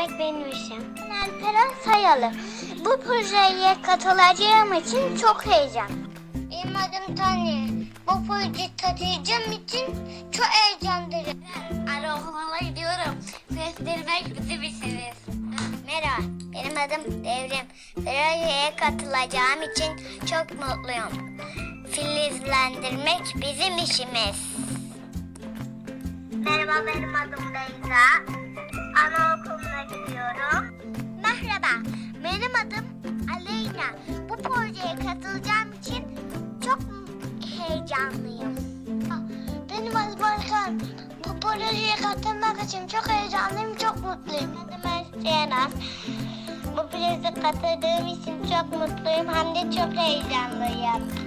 sinirlendirmek benim işim. Ben Peren Sayalı. Bu projeye katılacağım için çok heyecan. Benim adım Tanya. Bu projeye katılacağım için çok heyecanlıyım. Aloha gidiyorum. Seslenmek bizim işimiz. Merhaba, benim adım Devrim. Projeye katılacağım için çok mutluyum. Filizlendirmek bizim işimiz. Merhaba, benim adım Beyza. Benim adım Aleyna. Bu projeye katılacağım için çok heyecanlıyım. Benim adım Arkan. Bu projeye katılmak için çok heyecanlıyım, çok mutluyum. Adım Zeynep. Bu projeye katıldığım için çok mutluyum hem de çok heyecanlıyım.